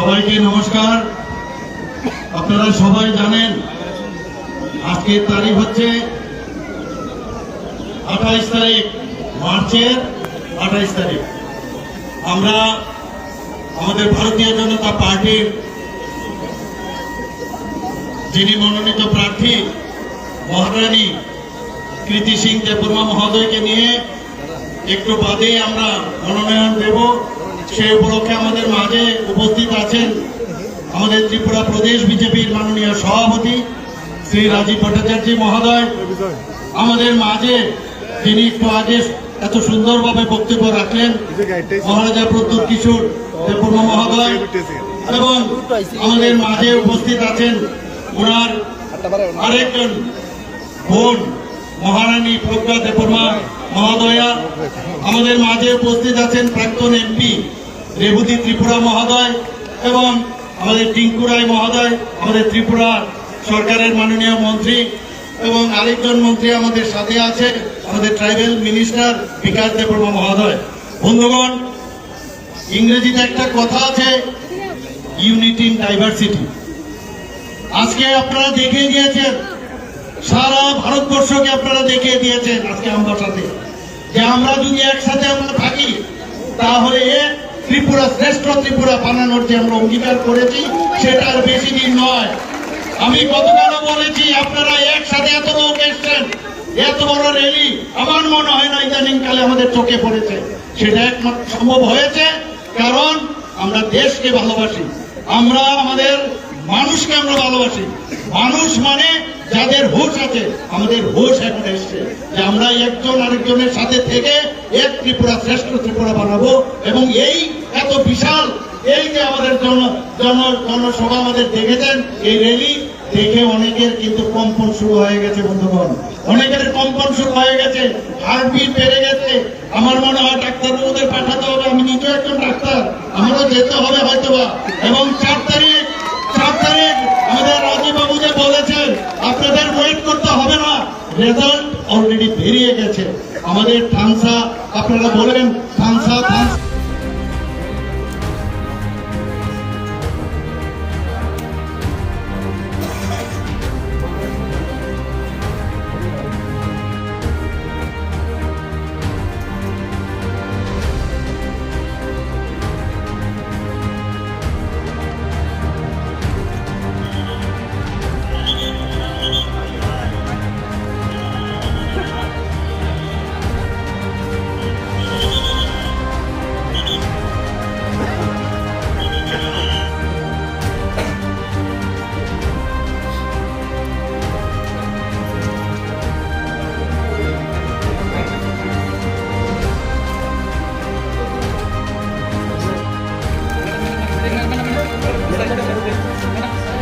সবাইকে নমস্কার। আপনারা সবাই জানেন, আজকের তারিখ হচ্ছে আঠাইশ তারিখ, মার্চের আঠাইশ তারিখ। আমরা আমাদের ভারতীয় জনতা পার্টির যিনি মনোনীত প্রার্থী, মহারানী কৃতি সিং দেববর্মা মহোদয়কে নিয়ে একটু বাদেই আমরা মনোনয়ন দেব। সেই উপলক্ষে আমাদের মাঝে উপস্থিত আছেন আমাদের ত্রিপুরা প্রদেশ বিজেপির মাননীয় সভাপতি শ্রী রাজীব ভট্টাচার্য মহোদয়। আমাদের মাঝে তিনি একটু আগে এত সুন্দরভাবে বক্তব্য রাখলেন, মহারাজা প্রদ্যুৎ কিশোর দেববর্মা মহোদয় এবং আমাদের মাঝে উপস্থিত আছেন ওনার আরেকজন বোন, মহারানী প্রজ্ঞা দেববর্মা মহোদয়া। আমাদের মাঝে উপস্থিত আছেন প্রাক্তন এমপি রেবতী ত্রিপুরা মহোদয় এবং আমাদের টিঙ্কু রায় মহোদয়, আমাদের ত্রিপুরা সরকারের মাননীয় মন্ত্রী এবং আরেকজন মন্ত্রী আমাদের সাথে আছে, আমাদের ট্রাইবেল মিনিস্টার বিকাশ দেববর্মা মহোদয়। বন্ধুগণ, ইংরেজিতে একটা কথা আছে, ইউনিটি ইন ডাইভার্সিটি। আজকে আপনারা দেখে দিয়েছেন সারা ভারতবর্ষকে আপনারা দেখিয়ে দিয়েছেন আজকে আমবাসাতে যে আমরা যদি একসাথে আমরা থাকি, তাহলে ত্রিপুরা, শ্রেষ্ঠ ত্রিপুরা বানানোর যে আমরা অঙ্গীকার করেছি, সেটা আর বেশি দিন নয়। আমি গতকালও বলেছি, আপনারা একসাথে এত লোক এসছেন, এত বড় র্যালি। আমার মনে হয় না ইদানিং কালে আমাদের চোখে পড়েছে। সেটা একমাত্র সম্ভব হয়েছে, কারণ আমরা দেশকে ভালোবাসি। আমরা আমাদের মানুষকে আমরা ভালোবাসি। মানুষ মানে যাদের হুশ আছে, আমাদের হুশ এখন এসছে যে আমরা একজন আরেকজনের সাথে থেকে এক ত্রিপুরা, শ্রেষ্ঠ ত্রিপুরা বানাবো এবং এই এত বিশাল। এই যে আমাদের জন জন, জনসভা আমাদের দেখেছেন, এই র্যালি দেখে অনেকের কিন্তু কম্পন শুরু হয়ে গেছে, বন্ধুগণ। অনেকের কম্পন শুরু হয়ে গেছে হার্টবিট বেড়ে গেছে। আমার মনে হয় ডাক্তারবাবুদের পাঠাতে হবে, আমি নিজেও একজন ডাক্তার। আমারও যেতে হবে হয়তোবা। এবং চার তারিখ চার তারিখ আমাদের রাজীব বাবু যে বলেছেন, আপনাদের ওয়েট করতে হবে না। রেজাল্ট অলরেডি বেরিয়ে গেছে। আমাদের থানসা, আপনারা বলেন থানসা থানসা।